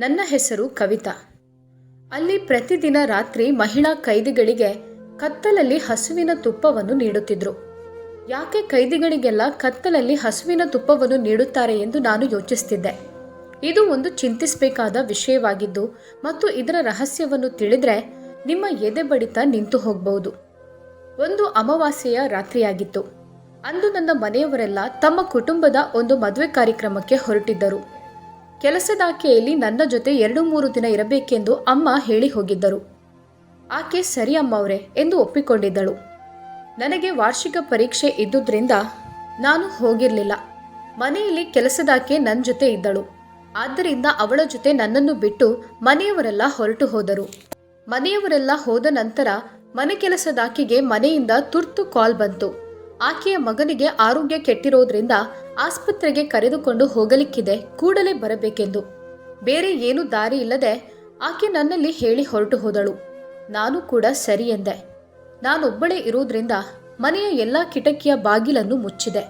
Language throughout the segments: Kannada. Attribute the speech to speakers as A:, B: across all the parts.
A: ನನ್ನ ಹೆಸರು ಕವಿತಾ. ಅಲ್ಲಿ ಪ್ರತಿದಿನ ರಾತ್ರಿ ಮಹಿಳಾ ಕೈದಿಗಳಿಗೆ ಕತ್ತಲಲ್ಲಿ ಹಸುವಿನ ತುಪ್ಪವನ್ನು ನೀಡುತ್ತಿದ್ರು. ಯಾಕೆ ಕೈದಿಗಳಿಗೆಲ್ಲ ಕತ್ತಲಲ್ಲಿ ಹಸುವಿನ ತುಪ್ಪವನ್ನು ನೀಡುತ್ತಾರೆ ಎಂದು ನಾನು ಯೋಚಿಸ್ತಿದ್ದೆ. ಇದು ಒಂದು ಚಿಂತಿಸಬೇಕಾದ ವಿಷಯವಾಗಿದ್ದು ಮತ್ತು ಇದರ ರಹಸ್ಯವನ್ನು ತಿಳಿದ್ರೆ ನಿಮ್ಮ ಎದೆ ಬಡಿತ ನಿಂತು ಹೋಗಬಹುದು. ಒಂದು ಅಮಾವಾಸ್ಯೆಯ ರಾತ್ರಿಯಾಗಿತ್ತು. ಅಂದು ನನ್ನ ಮನೆಯವರೆಲ್ಲ ತಮ್ಮ ಕುಟುಂಬದ ಒಂದು ಮದುವೆ ಕಾರ್ಯಕ್ರಮಕ್ಕೆ ಹೊರಟಿದ್ದರು. ಕೆಲಸದಾಕೆಯಲ್ಲಿ ನನ್ನ ಜೊತೆ ಎರಡು ಮೂರು ದಿನ ಇರಬೇಕೆಂದು ಅಮ್ಮ ಹೇಳಿ ಹೋಗಿದ್ದರು. ಆಕೆ, ಸರಿ ಅಮ್ಮವ್ರೆ, ಎಂದು ಒಪ್ಪಿಕೊಂಡಿದ್ದಳು. ನನಗೆ ವಾರ್ಷಿಕ ಪರೀಕ್ಷೆ ಇದ್ದುದರಿಂದ ನಾನು ಹೋಗಿರಲಿಲ್ಲ. ಮನೆಯಲ್ಲಿ ಕೆಲಸದಾಕೆ ನನ್ನ ಜೊತೆ ಇದ್ದಳು. ಆದ್ದರಿಂದ ಅವಳ ಜೊತೆ ನನ್ನನ್ನು ಬಿಟ್ಟು ಮನೆಯವರೆಲ್ಲ ಹೊರಟು ಹೋದರು. ಮನೆಯವರೆಲ್ಲ ಹೋದ ನಂತರ ಮನೆ ಕೆಲಸದಾಕೆಗೆ ಮನೆಯಿಂದ ತುರ್ತು ಕಾಲ್ ಬಂತು. ಆಕೆಯ ಮಗನಿಗೆ ಆರೋಗ್ಯ ಕೆಟ್ಟಿರೋದ್ರಿಂದ ಆಸ್ಪತ್ರೆಗೆ ಕರೆದುಕೊಂಡು ಹೋಗಲಿಕ್ಕಿದೆ. ಕೂಡಲೇ ಬರಬೇಕೆಂದು. ಬೇರೆ ಏನೂ ದಾರಿ ಇಲ್ಲದೆ ಆಕೆ ನನ್ನಲ್ಲಿ ಹೇಳಿ ಹೊರಟು ಹೋದಳು. ನಾನು ಕೂಡ ಸರಿ ಎಂದೆ. ನಾನೊಬ್ಬಳೇ ಇರೋದ್ರಿಂದ ಮನೆಯ ಎಲ್ಲ ಕಿಟಕಿಯ ಬಾಗಿಲನ್ನು ಮುಚ್ಚಿದೆ.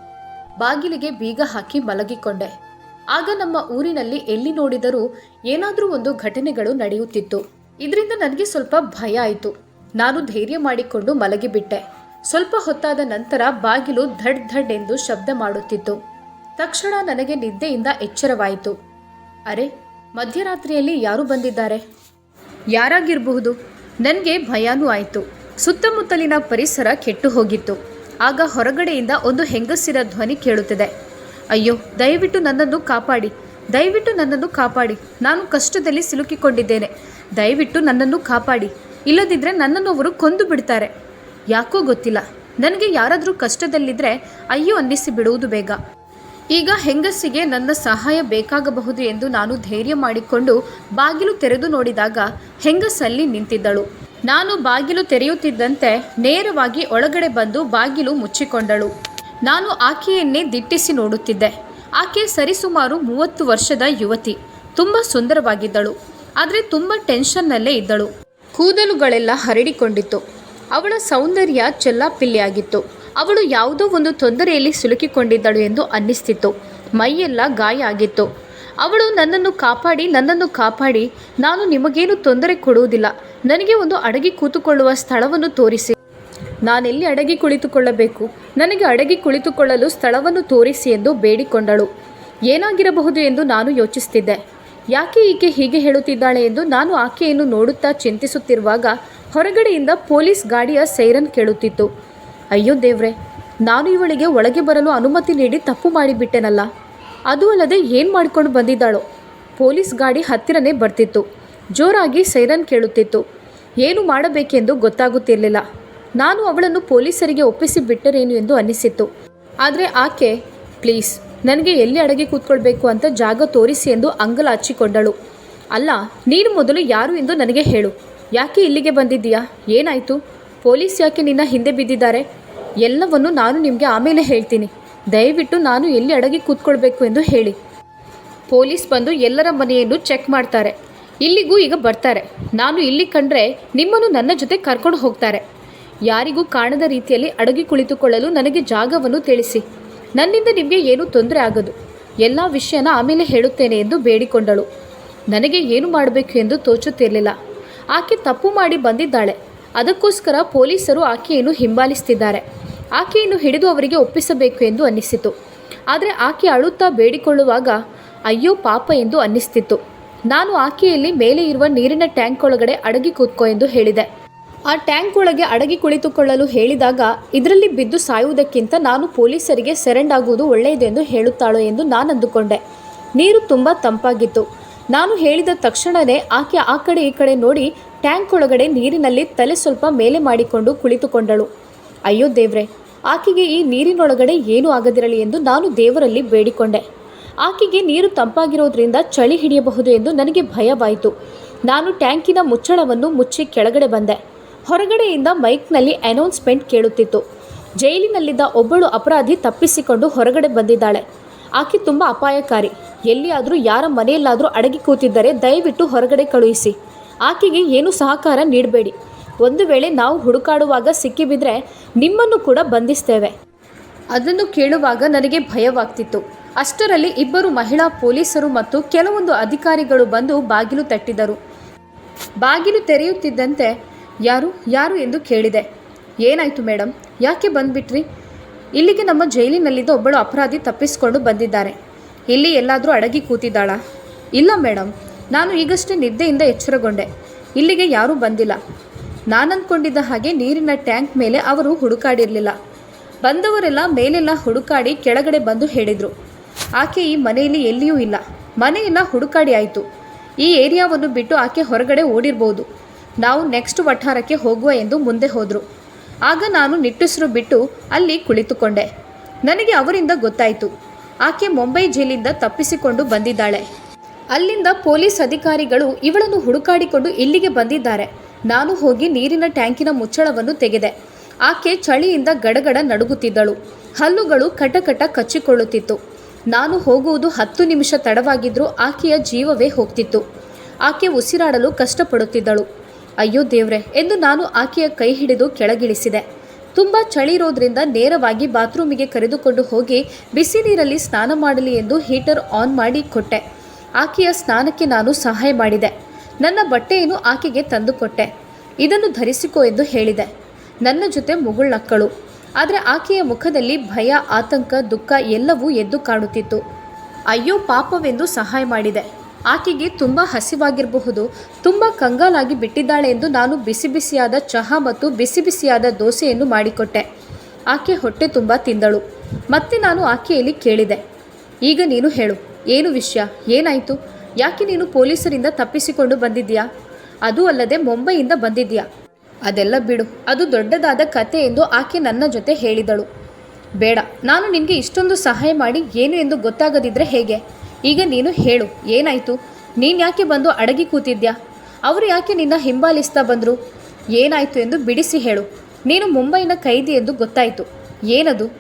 A: ಬಾಗಿಲಿಗೆ ಬೀಗ ಹಾಕಿ ಮಲಗಿಕೊಂಡೆ. ಆಗ ನಮ್ಮ ಊರಿನಲ್ಲಿ ಎಲ್ಲಿ ನೋಡಿದರೂ ಏನಾದರೂ ಒಂದು ಘಟನೆಗಳು ನಡೆಯುತ್ತಿತ್ತು. ಇದರಿಂದ ನನಗೆ ಸ್ವಲ್ಪ ಭಯ ಆಯಿತು. ನಾನು ಧೈರ್ಯ ಮಾಡಿಕೊಂಡು ಮಲಗಿಬಿಟ್ಟೆ. ಸ್ವಲ್ಪ ಹೊತ್ತಾದ ನಂತರ ಬಾಗಿಲು ಧಡ್ ಧಡ್ ಎಂದು ಶಬ್ದ ಮಾಡುತ್ತಿತ್ತು. ತಕ್ಷಣ ನನಗೆ ನಿದ್ದೆಯಿಂದ ಎಚ್ಚರವಾಯಿತು. ಅರೆ, ಮಧ್ಯರಾತ್ರಿಯಲ್ಲಿ ಯಾರು ಬಂದಿದ್ದಾರೆ? ಯಾರಾಗಿರಬಹುದು? ನನಗೆ ಭಯಾನೂ ಆಯಿತು. ಸುತ್ತಮುತ್ತಲಿನ ಪರಿಸರ ಕೆಟ್ಟು ಹೋಗಿತ್ತು. ಆಗ ಹೊರಗಡೆಯಿಂದ ಒಂದು ಹೆಂಗಸಿರ ಧ್ವನಿ ಕೇಳುತ್ತಿದೆ. ಅಯ್ಯೋ, ದಯವಿಟ್ಟು ನನ್ನನ್ನು ಕಾಪಾಡಿ. ದಯವಿಟ್ಟು ನನ್ನನ್ನು ಕಾಪಾಡಿ. ನಾನು ಕಷ್ಟದಲ್ಲಿ ಸಿಲುಕಿಕೊಂಡಿದ್ದೇನೆ. ದಯವಿಟ್ಟು ನನ್ನನ್ನು ಕಾಪಾಡಿ. ಇಲ್ಲದಿದ್ದರೆ ನನ್ನನ್ನು ಅವರು ಕೊಂದು ಬಿಡ್ತಾರೆ. ಯಾಕೋ ಗೊತ್ತಿಲ್ಲ. ನನಗೆ ಯಾರಾದರೂ ಕಷ್ಟದಲ್ಲಿದ್ದರೆ ಅಯ್ಯೋ ಅನ್ನಿಸಿ ಬಿಡುವುದು ಬೇಗ. ಈಗ ಹೆಂಗಸಿಗೆ ನನ್ನ ಸಹಾಯ ಬೇಕಾಗಬಹುದು ಎಂದು ನಾನು ಧೈರ್ಯ ಮಾಡಿಕೊಂಡು ಬಾಗಿಲು ತೆರೆದು ನೋಡಿದಾಗ ಹೆಂಗಸಲ್ಲಿ ನಿಂತಿದ್ದಳು. ನಾನು ಬಾಗಿಲು ತೆರೆಯುತ್ತಿದ್ದಂತೆ ನೇರವಾಗಿ ಒಳಗಡೆ ಬಂದು ಬಾಗಿಲು ಮುಚ್ಚಿಕೊಂಡಳು. ನಾನು ಆಕೆಯನ್ನೇ ದಿಟ್ಟಿಸಿ ನೋಡುತ್ತಿದ್ದೆ. ಆಕೆ ಸರಿಸುಮಾರು ಮೂವತ್ತು ವರ್ಷದ ಯುವತಿ. ತುಂಬ ಸುಂದರವಾಗಿದ್ದಳು. ಆದರೆ ತುಂಬ ಟೆನ್ಷನ್ನಲ್ಲೇ ಇದ್ದಳು. ಕೂದಲುಗಳೆಲ್ಲ ಹರಡಿಕೊಂಡಿತ್ತು. ಅವಳ ಸೌಂದರ್ಯ ಚೆಲ್ಲಾಪಿಲ್ಲಿಯಾಗಿತ್ತು. ಅವಳು ಯಾವುದೋ ಒಂದು ತೊಂದರೆಯಲ್ಲಿ ಸಿಲುಕಿಕೊಂಡಿದ್ದಳು ಎಂದು ಅನ್ನಿಸ್ತಿತ್ತು. ಮೈಯೆಲ್ಲ ಗಾಯ ಆಗಿತ್ತು. ಅವಳು, ನನ್ನನ್ನು ಕಾಪಾಡಿ ನನ್ನನ್ನು ಕಾಪಾಡಿ. ನಾನು ನಿಮಗೇನು ತೊಂದರೆ ಕೊಡುವುದಿಲ್ಲ. ನನಗೆ ಒಂದು ಅಡಗಿ ಕೂತುಕೊಳ್ಳುವ ಸ್ಥಳವನ್ನು ತೋರಿಸಿ. ನಾನೆಲ್ಲಿ ಅಡಗಿ ಕುಳಿತುಕೊಳ್ಳಬೇಕು? ನನಗೆ ಅಡಗಿ ಕುಳಿತುಕೊಳ್ಳಲು ಸ್ಥಳವನ್ನು ತೋರಿಸಿ ಎಂದು ಬೇಡಿಕೊಂಡಳು. ಏನಾಗಿರಬಹುದು ಎಂದು ನಾನು ಯೋಚಿಸ್ತಿದ್ದೆ. ಯಾಕೆ ಈಕೆ ಹೀಗೆ ಹೇಳುತ್ತಿದ್ದಾಳೆ ಎಂದು ನಾನು ಆಕೆಯನ್ನು ನೋಡುತ್ತಾ ಚಿಂತಿಸುತ್ತಿರುವಾಗ ಹೊರಗಡೆಯಿಂದ ಪೊಲೀಸ್ ಗಾಡಿಯ ಸೈರನ್ ಕೇಳುತ್ತಿತ್ತು. ಅಯ್ಯೋ ದೇವ್ರೆ, ನಾನು ಇವಳಿಗೆ ಒಳಗೆ ಬರಲು ಅನುಮತಿ ನೀಡಿ ತಪ್ಪು ಮಾಡಿಬಿಟ್ಟೆನಲ್ಲ. ಅದು ಅಲ್ಲದೆ ಏನು ಮಾಡಿಕೊಂಡು ಬಂದಿದ್ದಾಳೋ? ಪೊಲೀಸ್ ಗಾಡಿ ಹತ್ತಿರನೇ ಬರ್ತಿತ್ತು. ಜೋರಾಗಿ ಸೈರನ್ ಕೇಳುತ್ತಿತ್ತು. ಏನು ಮಾಡಬೇಕೆಂದು ಗೊತ್ತಾಗುತ್ತಿರಲಿಲ್ಲ. ನಾನು ಅವಳನ್ನು ಪೊಲೀಸರಿಗೆ ಒಪ್ಪಿಸಿ ಬಿಟ್ಟರೇನು ಎಂದು ಅನ್ನಿಸಿತ್ತು. ಆದರೆ ಆಕೆ, ಪ್ಲೀಸ್, ನನಗೆ ಎಲ್ಲಿ ಅಡಗಿ ಕೂತ್ಕೊಳ್ಬೇಕು ಅಂತ ಜಾಗ ತೋರಿಸಿ ಎಂದು ಅಂಗಲಾಚಿಕೊಂಡಳು. ಅಲ್ಲ, ನೀನು ಮೊದಲು ಯಾರು ಎಂದು ನನಗೆ ಹೇಳು. ಯಾಕೆ ಇಲ್ಲಿಗೆ ಬಂದಿದ್ದೀಯಾ? ಏನಾಯಿತು? ಪೊಲೀಸ್ ಯಾಕೆ ನಿನ್ನ ಹಿಂದೆ ಬಿದ್ದಿದ್ದಾರೆ? ಎಲ್ಲವನ್ನು ನಾನು ನಿಮಗೆ ಆಮೇಲೆ ಹೇಳ್ತೀನಿ. ದಯವಿಟ್ಟು ನಾನು ಎಲ್ಲಿ ಅಡಗಿ ಕೂತ್ಕೊಳ್ಬೇಕು ಎಂದು ಹೇಳಿ. ಪೊಲೀಸ್ ಬಂದು ಎಲ್ಲರ ಮನೆಯನ್ನು ಚೆಕ್ ಮಾಡ್ತಾರೆ. ಇಲ್ಲಿಗೂ ಈಗ ಬರ್ತಾರೆ. ನಾನು ಇಲ್ಲಿ ಕಂಡ್ರೆ ನಿಮ್ಮನ್ನು ನನ್ನ ಜೊತೆ ಕರ್ಕೊಂಡು ಹೋಗ್ತಾರೆ. ಯಾರಿಗೂ ಕಾಣದ ರೀತಿಯಲ್ಲಿ ಅಡಗಿ ಕುಳಿತುಕೊಳ್ಳಲು ನನಗೆ ಜಾಗವನ್ನು ತಿಳಿಸಿ. ನನ್ನಿಂದ ನಿಮಗೆ ಏನೂ ತೊಂದರೆ ಆಗದು. ಎಲ್ಲ ವಿಷಯನ ಆಮೇಲೆ ಹೇಳುತ್ತೇನೆ ಎಂದು ಬೇಡಿಕೊಂಡಳು. ನನಗೆ ಏನು ಮಾಡಬೇಕು ಎಂದು ತೋಚುತ್ತಿರಲಿಲ್ಲ. ಆಕೆ ತಪ್ಪು ಮಾಡಿ ಬಂದಿದ್ದಾಳೆ. ಅದಕ್ಕೋಸ್ಕರ ಪೊಲೀಸರು ಆಕೆಯನ್ನು ಹಿಂಬಾಲಿಸ್ತಿದ್ದಾರೆ. ಆಕೆಯನ್ನು ಹಿಡಿದು ಅವರಿಗೆ ಒಪ್ಪಿಸಬೇಕು ಎಂದು ಅನ್ನಿಸಿತು. ಆದರೆ ಆಕೆ ಅಳುತ್ತಾ ಬೇಡಿಕೊಳ್ಳುವಾಗ, ಅಯ್ಯೋ ಪಾಪ ಎಂದು ಅನ್ನಿಸ್ತಿತ್ತು. ನಾನು ಆಕೆಯಲ್ಲಿ ಮೇಲೆ ಇರುವ ನೀರಿನ ಟ್ಯಾಂಕ್ ಒಳಗಡೆ ಅಡಗಿ ಕೂತ್ಕೋ ಎಂದು ಹೇಳಿದೆ. ಆ ಟ್ಯಾಂಕ್ ಒಳಗೆ ಅಡಗಿ ಕುಳಿತುಕೊಳ್ಳಲು ಹೇಳಿದಾಗ, ಇದರಲ್ಲಿ ಬಿದ್ದು ಸಾಯುವುದಕ್ಕಿಂತ ನಾನು ಪೊಲೀಸರಿಗೆ ಸೆರೆಂಡ್ ಆಗುವುದು ಒಳ್ಳೆಯದು ಎಂದು ಹೇಳುತ್ತಾಳೋ ಎಂದು ನಾನು ಅಂದುಕೊಂಡೆ ನೀರು ತುಂಬ ತಂಪಾಗಿತ್ತು. ನಾನು ಹೇಳಿದ ತಕ್ಷಣವೇ ಆಕೆ ಆ ಕಡೆ ಈ ಕಡೆ ನೋಡಿ ಟ್ಯಾಂಕ್ ಒಳಗಡೆ ನೀರಿನಲ್ಲಿ ತಲೆ ಸ್ವಲ್ಪ ಮೇಲೆ ಮಾಡಿಕೊಂಡು ಕುಳಿತುಕೊಂಡಳು. ಅಯ್ಯೋ ದೇವ್ರೆ, ಆಕೆಗೆ ಈ ನೀರಿನೊಳಗಡೆ ಏನೂ ಆಗದಿರಲಿ ಎಂದು ನಾನು ದೇವರಲ್ಲಿ ಬೇಡಿಕೊಂಡೆ. ಆಕೆಗೆ ನೀರು ತಂಪಾಗಿರೋದ್ರಿಂದ ಚಳಿ ಹಿಡಿಯಬಹುದು ಎಂದು ನನಗೆ ಭಯವಾಯಿತು. ನಾನು ಟ್ಯಾಂಕಿನ ಮುಚ್ಚಳವನ್ನು ಮುಚ್ಚಿ ಕೆಳಗಡೆ ಬಂದೆ. ಹೊರಗಡೆಯಿಂದ ಮೈಕ್ನಲ್ಲಿ ಅನೌನ್ಸ್ಮೆಂಟ್ ಕೇಳುತ್ತಿತ್ತು. ಜೈಲಿನಲ್ಲಿದ್ದ ಒಬ್ಬಳು ಅಪರಾಧಿ ತಪ್ಪಿಸಿಕೊಂಡು ಹೊರಗಡೆ ಬಂದಿದ್ದಾಳೆ. ಆಕೆ ತುಂಬ ಅಪಾಯಕಾರಿ. ಎಲ್ಲಿಯಾದರೂ, ಯಾರ ಮನೆಯಲ್ಲಾದರೂ ಅಡಗಿ ಕೂತಿದ್ದರೆ ದಯವಿಟ್ಟು ಹೊರಗಡೆ ಕಳುಹಿಸಿ. ಆಕೆಗೆ ಏನು ಸಹಕಾರ ನೀಡಬೇಡಿ. ಒಂದು ವೇಳೆ ನಾವು ಹುಡುಕಾಡುವಾಗ ಸಿಕ್ಕಿಬಿದ್ರೆ ನಿಮ್ಮನ್ನು ಕೂಡ ಬಂಧಿಸ್ತೇವೆ. ಅದನ್ನು ಕೇಳುವಾಗ ನನಗೆ ಭಯವಾಗ್ತಿತ್ತು. ಅಷ್ಟರಲ್ಲಿ ಇಬ್ಬರು ಮಹಿಳಾ ಪೊಲೀಸರು ಮತ್ತು ಕೆಲವೊಂದು ಅಧಿಕಾರಿಗಳು ಬಂದು ಬಾಗಿಲು ತಟ್ಟಿದರು. ಬಾಗಿಲು ತೆರೆಯುತ್ತಿದ್ದಂತೆ, ಯಾರು? ಯಾರು? ಎಂದು ಕೇಳಿದೆ. ಏನಾಯಿತು ಮೇಡಮ್ ಯಾಕೆ ಬಂದ್ಬಿಟ್ರಿ? ಇಲ್ಲಿಗೆ ನಮ್ಮ ಜೈಲಿನಲ್ಲಿದ್ದ ಒಬ್ಬಳು ಅಪರಾಧಿ ತಪ್ಪಿಸಿಕೊಂಡು ಬಂದಿದ್ದಾರೆ. ಇಲ್ಲಿ ಎಲ್ಲಾದರೂ ಅಡಗಿ ಕೂತಿದ್ದಾಳ? ಇಲ್ಲ ಮೇಡಮ್ ನಾನು ಈಗಷ್ಟೇ ನಿದ್ದೆಯಿಂದ ಎಚ್ಚರಗೊಂಡೆ. ಇಲ್ಲಿಗೆ ಯಾರೂ ಬಂದಿಲ್ಲ. ನಾನು ಅಂದ್ಕೊಂಡಿದ್ದ ಹಾಗೆ ನೀರಿನ ಟ್ಯಾಂಕ್ ಮೇಲೆ ಅವರು ಹುಡುಕಾಡಿರಲಿಲ್ಲ. ಬಂದವರೆಲ್ಲ ಮೇಲೆಲ್ಲ ಹುಡುಕಾಡಿ ಕೆಳಗಡೆ ಬಂದು ಹೇಳಿದರು. ಆಕೆ ಈ ಮನೆಯಲ್ಲಿ ಎಲ್ಲಿಯೂ ಇಲ್ಲ. ಮನೆಯೆಲ್ಲ ಹುಡುಕಾಡಿ ಆಯಿತು. ಈ ಏರಿಯಾವನ್ನು ಬಿಟ್ಟು ಆಕೆ ಹೊರಗಡೆ ಓಡಿರ್ಬೋದು. ನಾವು ನೆಕ್ಸ್ಟ್ ವಠಾರಕ್ಕೆ ಹೋಗುವ ಎಂದು ಮುಂದೆ ಹೋದರು. ಆಗ ನಾನು ನಿಟ್ಟುಸಿರು ಬಿಟ್ಟು ಅಲ್ಲಿ ಕುಳಿತುಕೊಂಡೆ. ನನಗೆ ಅವರಿಂದ ಗೊತ್ತಾಯಿತು. ಆಕೆ ಮುಂಬೈ ಜೈಲಿಂದ ತಪ್ಪಿಸಿಕೊಂಡು ಬಂದಿದ್ದಾಳೆ. ಅಲ್ಲಿಂದ ಪೊಲೀಸ್ ಅಧಿಕಾರಿಗಳು ಇವಳನ್ನು ಹುಡುಕಾಡಿಕೊಂಡು ಇಲ್ಲಿಗೆ ಬಂದಿದ್ದಾರೆ. ನಾನು ಹೋಗಿ ನೀರಿನ ಟ್ಯಾಂಕಿನ ಮುಚ್ಚಳವನ್ನು ತೆಗೆದೆ. ಆಕೆ ಚಳಿಯಿಂದ ಗಡಗಡ ನಡುಗುತ್ತಿದ್ದಳು. ಹಲ್ಲುಗಳು ಕಟಕಟ ಕಚ್ಚಿಕೊಳ್ಳುತ್ತಿತ್ತು. ನಾನು ಹೋಗುವುದು ಹತ್ತು ನಿಮಿಷ ತಡವಾಗಿದ್ದರೂ ಆಕೆಯ ಜೀವವೇ ಹೋಗ್ತಿತ್ತು. ಆಕೆ ಉಸಿರಾಡಲು ಕಷ್ಟಪಡುತ್ತಿದ್ದಳು. ಅಯ್ಯೋ ದೇವ್ರೆ ಎಂದು ನಾನು ಆಕೆಯ ಕೈ ಹಿಡಿದು ಕೆಳಗಿಳಿಸಿದೆ. ತುಂಬ ಚಳಿ ಇರೋದ್ರಿಂದ ನೇರವಾಗಿ ಬಾತ್ರೂಮಿಗೆ ಕರೆದುಕೊಂಡು ಹೋಗಿ ಬಿಸಿ ನೀರಲ್ಲಿ ಸ್ನಾನ ಮಾಡಲಿ ಎಂದು ಹೀಟರ್ ಆನ್ ಮಾಡಿ ಕೊಟ್ಟೆ. ಆಕೆಯ ಸ್ನಾನಕ್ಕೆ ನಾನು ಸಹಾಯ ಮಾಡಿದೆ. ನನ್ನ ಬಟ್ಟೆಯನ್ನು ಆಕೆಗೆ ತಂದುಕೊಟ್ಟೆ ಇದನ್ನು ಧರಿಸಿಕೋ ಎಂದು ಹೇಳಿದೆ. ನನ್ನ ಜೊತೆ ಮುಗುಳ್ನಕ್ಕಳು. ಆದರೆ ಆಕೆಯ ಮುಖದಲ್ಲಿ ಭಯ, ಆತಂಕ, ದುಃಖ ಎಲ್ಲವೂ ಎದ್ದು ಕಾಣುತ್ತಿತ್ತು. ಅಯ್ಯೋ ಪಾಪವೆಂದು ಸಹಾಯ ಮಾಡಿದೆ. ಆಕೆಗೆ ತುಂಬ ಹಸಿವಾಗಿರಬಹುದು, ತುಂಬ ಕಂಗಾಲಾಗಿ ಬಿಟ್ಟಿದ್ದಾಳೆ ಎಂದು ನಾನು ಬಿಸಿ ಬಿಸಿಯಾದ ಚಹಾ ಮತ್ತು ಬಿಸಿ ಬಿಸಿಯಾದ ದೋಸೆಯನ್ನು ಮಾಡಿಕೊಟ್ಟೆ. ಆಕೆ ಹೊಟ್ಟೆ ತುಂಬ ತಿಂದಳು. ಮತ್ತೆ ನಾನು ಆಕೆಯಲ್ಲಿ ಕೇಳಿದೆ, ಈಗ ನೀನು ಹೇಳು, ಏನು ವಿಷಯ, ಏನಾಯಿತು? ಯಾಕೆ ನೀನು ಪೊಲೀಸರಿಂದ ತಪ್ಪಿಸಿಕೊಂಡು ಬಂದಿದ್ದೀಯಾ? ಅದು ಅಲ್ಲದೆ ಮುಂಬೈಯಿಂದ ಬಂದಿದ್ದೀಯಾ? ಅದೆಲ್ಲ ಬಿಡು, ಅದು ದೊಡ್ಡದಾದ ಕತೆ ಎಂದು ಆಕೆ ನನ್ನ ಜೊತೆ ಹೇಳಿದಳು. ಬೇಡ, ನಾನು ನಿನಗೆ ಇಷ್ಟೊಂದು ಸಹಾಯ ಮಾಡಿ, ಏನು ಎಂದು ಗೊತ್ತಾಗದಿದ್ದರೆ ಹೇಗೆ? ಈಗ ನೀನು ಹೇಳು, ಏನಾಯಿತು? ನೀನು ಯಾಕೆ ಬಂದು ಅಡಗಿ ಕೂತಿದ್ಯಾ? ಅವರು ಯಾಕೆ ನಿನ್ನ ಹಿಂಬಾಲಿಸ್ತಾ ಬಂದರು? ಏನಾಯಿತು ಎಂದು ಬಿಡಿಸಿ ಹೇಳು. ನೀನು ಮುಂಬೈನ ಕೈದಿ ಎಂದು ಗೊತ್ತಾಯಿತು. ಏನದು?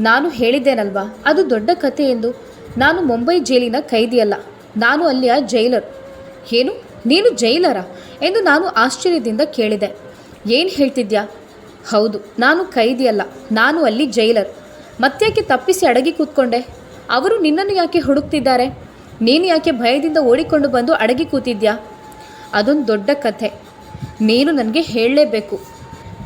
A: ನಾನು ಹೇಳಿದ್ದೇನಲ್ವಾ? ಅದು ದೊಡ್ಡ ಕತೆ ಎಂದು. ನಾನು ಮುಂಬೈ ಜೈಲಿನ ಕೈದಿಯಲ್ಲ. ನಾನು ಅಲ್ಲಿಯ ಜೈಲರ್. ಏನು? ನೀನು ಜೈಲರ? ಎಂದು ನಾನು ಆಶ್ಚರ್ಯದಿಂದ ಕೇಳಿದೆ. ಏನು ಹೇಳ್ತಿದ್ಯಾ? ಹೌದು, ನಾನು ಕೈದಿಯಲ್ಲ. ನಾನು ಅಲ್ಲಿ ಜೈಲರ್. ಮತ್ತ್ಯಾಕೆ ತಪ್ಪಿಸಿ ಅಡಗಿ ಕೂತ್ಕೊಂಡೆ? ಅವರು ನಿನ್ನನ್ನು ಯಾಕೆ ಹುಡುಕ್ತಿದ್ದಾರೆ? ನೀನು ಯಾಕೆ ಭಯದಿಂದ ಓಡಿಕೊಂಡು ಬಂದು ಅಡಗಿ ಕೂತಿದ್ಯಾ? ಅದೊಂದು ದೊಡ್ಡ ಕಥೆ. ನೀನು ನನಗೆ ಹೇಳಲೇಬೇಕು.